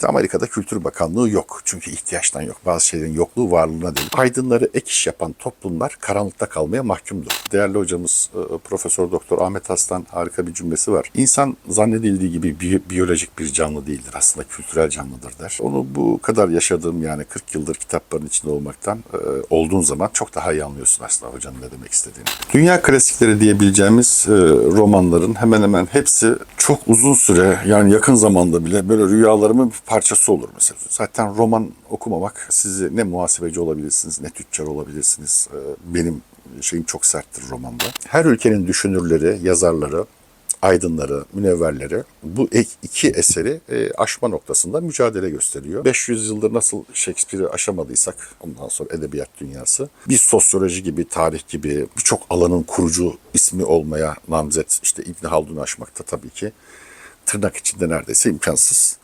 İşte Amerika'da Kültür Bakanlığı yok. Çünkü ihtiyaçtan yok. Bazı şeylerin yokluğu varlığına değil. Aydınları ek iş yapan toplumlar karanlıkta kalmaya mahkumdur. Değerli hocamız e, Profesör Doktor Ahmet Aslan harika bir cümlesi var. İnsan zannedildiği gibi bi- biyolojik bir canlı değildir. Aslında kültürel canlıdır der. Onu bu kadar yaşadığım yani 40 yıldır kitapların içinde olmaktan e, olduğun zaman çok daha iyi anlıyorsun aslında hocanın ne demek istediğini. Dünya klasikleri diyebileceğimiz e, romanların hemen hemen hepsi çok uzun süre yani yakın zamanda bile böyle rüyalarımın parçası olur mesela. Zaten roman okumamak sizi ne muhasebeci olabilirsiniz ne tüccar olabilirsiniz. E, benim şeyim çok serttir romanda. Her ülkenin düşünürleri, yazarları, aydınları, münevverleri bu iki eseri e, aşma noktasında mücadele gösteriyor. 500 yıldır nasıl Shakespeare'i aşamadıysak ondan sonra edebiyat dünyası bir sosyoloji gibi, tarih gibi birçok alanın kurucu ismi olmaya namzet işte İbn Haldun'u aşmakta tabii ki tırnak içinde neredeyse imkansız.